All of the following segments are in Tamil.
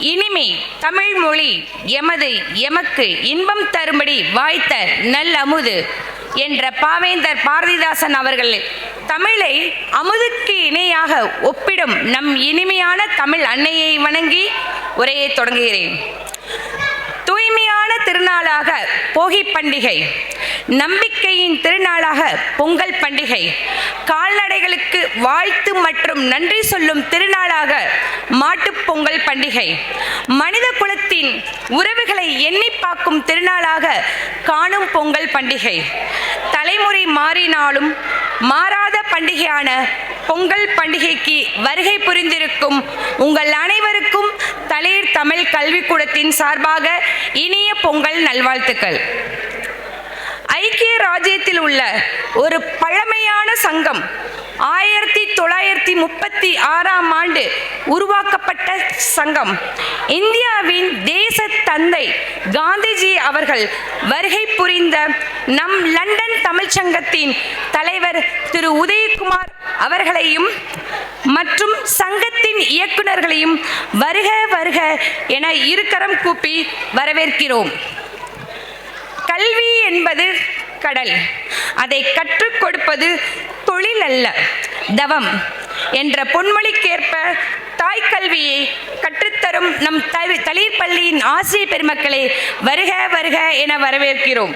இனிமை தமிழ் மொழி எமது எமக்கு இன்பம் தரும்படி வாய்த்த நல் அமுது என்ற பாவேந்தர் பாரதிதாசன் அவர்கள் தமிழை அமுதுக்கு இணையாக ஒப்பிடும் நம் இனிமையான தமிழ் அன்னையை வணங்கி உரையை தொடங்குகிறேன். தூய்மையான திருநாளாக போகி பண்டிகை. நம்பிக்கையின் திருநாளாக பொங்கல் பண்டிகை. கால்நடைகளுக்கு வாழ்த்து மற்றும் நன்றி சொல்லும் திருநாளாக மாட்டுப் பொங்கல் பண்டிகை. மனித குலத்தின் உறவுகளை எண்ணி பார்க்கும் திருநாளாக காணும் பொங்கல் பண்டிகை. தலைமுறை மாறினாலும் மாறாத பண்டிகையான பொங்கல் பண்டிகைக்கு வருகை புரிந்திருக்கும் உங்கள் அனைவருக்கும் தளிர் தமிழ் கல்விக்கூடத்தின் சார்பாக இனிய பொங்கல் நல்வாழ்த்துக்கள். ஐக்கிய ராஜ்யத்தில் உள்ள ஒரு பழமையான சங்கம் ஆயிரத்தி தொள்ளாயிரத்தி முப்பத்தி ஆறாம் ஆண்டு உருவாக்கப்பட்ட சங்கம். இந்தியாவின் தேச தந்தை காந்திஜி அவர்கள் வருகை புரிந்த நம் லண்டன் தமிழ்ச்சங்கத்தின் தலைவர் திரு உதயகுமார் அவர்களையும் மற்றும் சங்கத்தின் இயக்குநர்களையும் வருக வருக என இருக்கரம் கூப்பி வரவேற்கிறோம். கல்வி என்பது கடல். அதை கற்றுக் கொடுப்பது தொழில் அல்ல தவம் என்ற பொன்மொழிக்கேற்ப தாய் கல்வியை கற்றுத்தரும் நம் தளிர் பள்ளியின் ஆசிரிய பெருமக்களை வருக வருக என வரவேற்கிறோம்.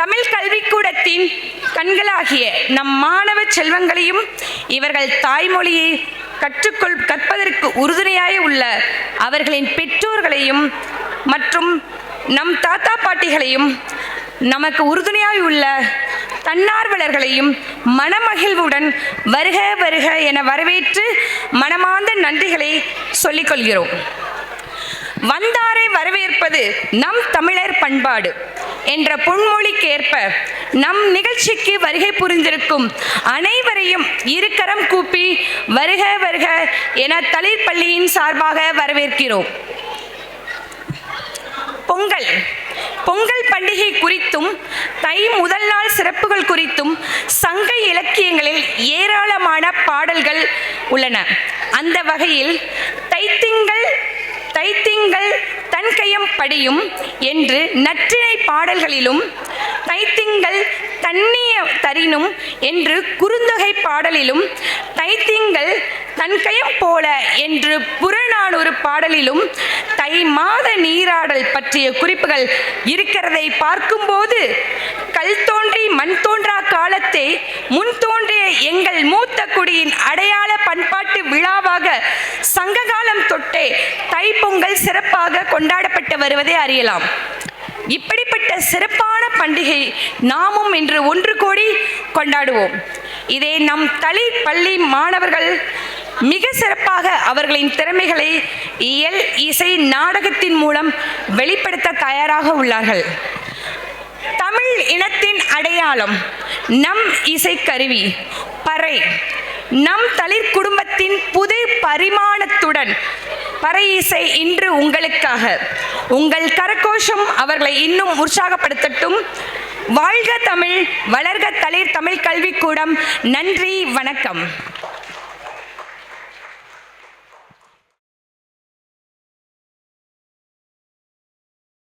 தமிழ் கல்விக்கூடத்தின் கண்களாகிய நம் மாணவ செல்வங்களையும் இவர்கள் தாய்மொழியை கற்றுக்கொள் கற்பதற்கு உறுதுணையாக உள்ள அவர்களின் பெற்றோர்களையும் மற்றும் நம் தாத்தா பாட்டிகளையும் நமக்கு உறுதுணையாய் உள்ள தன்னார்வலர்களையும் மனமகிழ்வுடன் வருக வருக என வரவேற்று மனமார்ந்த நன்றிகளை சொல்லிக் கொள்கிறோம் வந்தாரை வரவேற்பது நம் தமிழர் பண்பாடு என்ற பொன்மொழிக்கேற்ப நம் நிகழ்ச்சிக்கு வருகை புரிந்திருக்கும் அனைவரையும் இருக்கரம் கூப்பி வருக வருக என தளிர் பள்ளியின் சார்பாக வரவேற்கிறோம். பொங்கல். பொங்கல் பண்டிகை குறித்தும் தை முதல் நாள் சிறப்புகள் குறித்தும் சங்க இலக்கியங்களில் ஏராளமான பாடல்கள் உள்ளன. அந்த வகையில் தைத்திங்கள் தைத்திங்கள் தன்கயம் படியும் என்று நற்றிணை பாடல்களிலும் தைத்திங்கள் தன்னிய தரினும் என்று குறுந்தொகை பாடலிலும் தைத்திங்கள் தன்கயம் போல என்று புறநானூறு பாடலிலும் தை மாத நீராடல் பற்றிய குறிப்புகள் இருக்கிறதை பார்க்கும்போது கல் தோன்றி மண் தோன்றா காலத்தை முன் தோன்றிய எங்கள் மூத்த குடியின் அடையாள பண்பாட்டு விழாவாக சங்ககாலம் தொட்டே தைப்பொங்கல் சிறப்பாக கொண்டாடப்பட்டு வருவதை அறியலாம். இப்படிப்பட்ட சிறப்பான பண்டிகை நாமும் இன்று ஒன்று கோடி கொண்டாடுவோம். இதை நம் தலை பள்ளி மாணவர்கள் மிக சிறப்பாக அவர்களின் திறமைகளை இயல் இசை நாடகத்தின் மூலம் வெளிப்படுத்த தயாராக உள்ளார்கள். தமிழ் இனத்தின் அடையாளம் நம் இசைக்கருவி பறை. நம் தளிர் குடும்பத்தின் புது பரிமாணத்துடன் பறை இசை இன்று உங்களுக்காக. உங்கள் கரகோஷம் அவர்களை இன்னும் உற்சாகப்படுத்தட்டும். வாழ்க தமிழ் வளர்க தளிர் தமிழ் கல்விக்கூடம். நன்றி வணக்கம்.